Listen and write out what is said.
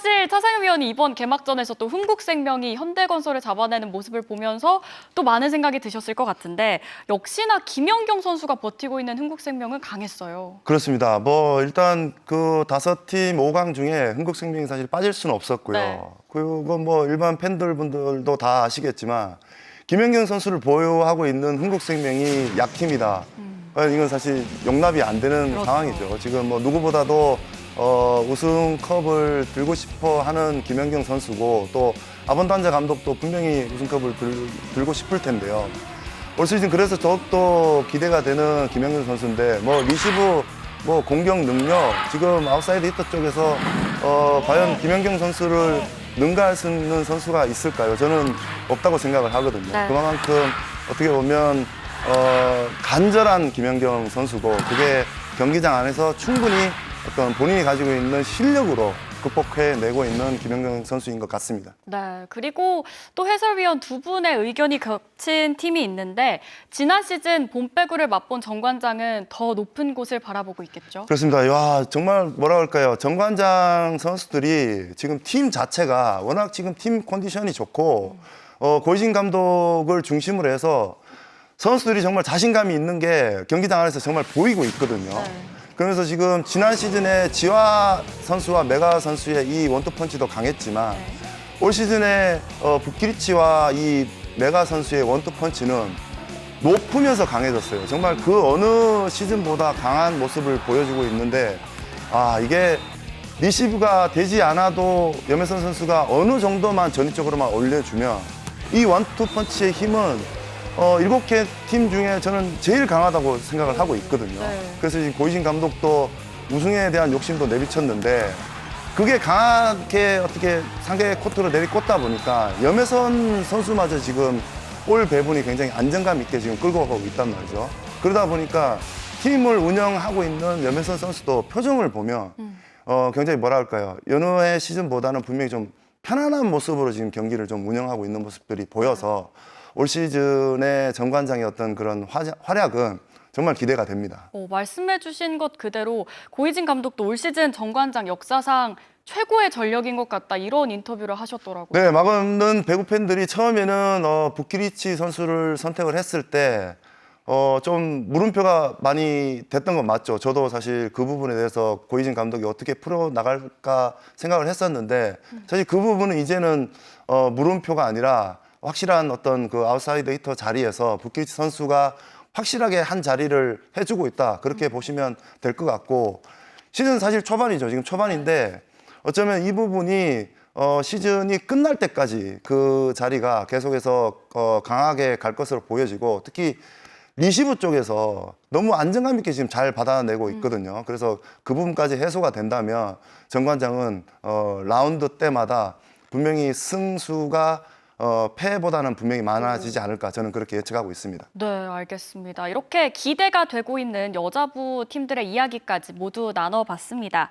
사실 차상현 위원이 이번 개막전에서 또 흥국생명이 현대건설을 잡아내는 모습을 보면서 또 많은 생각이 드셨을 것 같은데 역시나 김연경 선수가 버티고 있는 흥국생명은 강했어요. 그렇습니다. 뭐 일단 그 다섯 팀 5강 중에 흥국생명이 사실 빠질 수는 없었고요. 네. 그건 뭐 일반 팬들 분들도 다 아시겠지만 김연경 선수를 보유하고 있는 흥국생명이 약팀이다. 어, 이건 사실 용납이 안 되는 음. 그렇죠. 상황이죠. 지금 뭐 누구보다도 어, 우승컵을 들고 싶어 하는 김연경 선수고 또 아본단자 감독도 분명히 우승컵을 들, 들고 싶을 텐데요. 올 시즌 그래서 더욱더 기대가 되는 김연경 선수인데 뭐 리시브 뭐 공격 능력 지금 아웃사이드 히터 쪽에서 어, 과연 김연경 선수를 능가할 수 있는 선수가 있을까요? 저는 없다고 생각을 하거든요. 네. 그만큼 어떻게 보면 어, 간절한 김연경 선수고 그게 경기장 안에서 충분히 어떤 본인이 가지고 있는 실력으로 극복해내고 있는 김연경 선수인 것 같습니다. 네, 그리고 또 해설위원 두 분의 의견이 겹친 팀이 있는데 지난 시즌 봄배구를 맛본 정관장은 더 높은 곳을 바라보고 있겠죠. 그렇습니다. 야, 정말 뭐라 할까요? 정관장 선수들이 지금 팀 자체가 워낙 지금 팀 컨디션이 좋고 어, 고이진 감독을 중심으로 해서 선수들이 정말 자신감이 있는 게 경기장 안에서 정말 보이고 있거든요. 네. 그러면서 지금 지난 시즌에 지화 선수와 메가 선수의 이 원투펀치도 강했지만 올 시즌에 어, 북키리치와 이 메가 선수의 원투펀치는 높으면서 강해졌어요. 정말 그 어느 시즌보다 강한 모습을 보여주고 있는데 아 이게 리시브가 되지 않아도 염혜선 선수가 어느 정도만 전위적으로만 올려주면 이 원투펀치의 힘은 어, 일곱 개팀 중에 저는 제일 강하다고 생각을 하고 있거든요. 네. 그래서 지금 고이진 감독도 우승에 대한 욕심도 내비쳤는데 그게 강하게 어떻게 상대 코트로 내리꽂다 보니까 염혜선 선수마저 지금 볼 배분이 굉장히 안정감 있게 지금 끌고 가고 있단 말이죠. 그러다 보니까 팀을 운영하고 있는 염혜선 선수도 표정을 보면 어, 굉장히 뭐라 할까요. 여느 해 시즌보다는 분명히 좀 편안한 모습으로 지금 경기를 좀 운영하고 있는 모습들이 보여서 올 시즌의 정관장의 어떤 그런 화- 활약은 정말 기대가 됩니다. 어, 말씀해주신 것 그대로 고이진 감독도 올 시즌 정관장 역사상 최고의 전력인 것 같다 이런 인터뷰를 하셨더라고요. 네, 막없는 배구 팬들이 처음에는 어, 부키리치 선수를 선택을 했을 때 어, 좀 물음표가 많이 됐던 건 맞죠. 저도 사실 그 부분에 대해서 고이진 감독이 어떻게 풀어 나갈까 생각을 했었는데 사실 그 부분은 이제는 어, 물음표가 아니라 확실한 어떤 그 아웃사이드 히터 자리에서 부키리치 선수가 확실하게 한 자리를 해주고 있다. 그렇게 보시면 될 것 같고 시즌 사실 초반이죠. 지금 초반인데 어쩌면 이 부분이 어, 시즌이 끝날 때까지 그 자리가 계속해서 어, 강하게 갈 것으로 보여지고 특히 리시브 쪽에서 너무 안정감 있게 지금 잘 받아내고 있거든요. 그래서 그 부분까지 해소가 된다면 정관장은 어, 라운드 때마다 분명히 승수가 어, 패보다는 분명히 많아지지 않을까 저는 그렇게 예측하고 있습니다. 네, 알겠습니다. 이렇게 기대가 되고 있는 여자부 팀들의 이야기까지 모두 나눠봤습니다.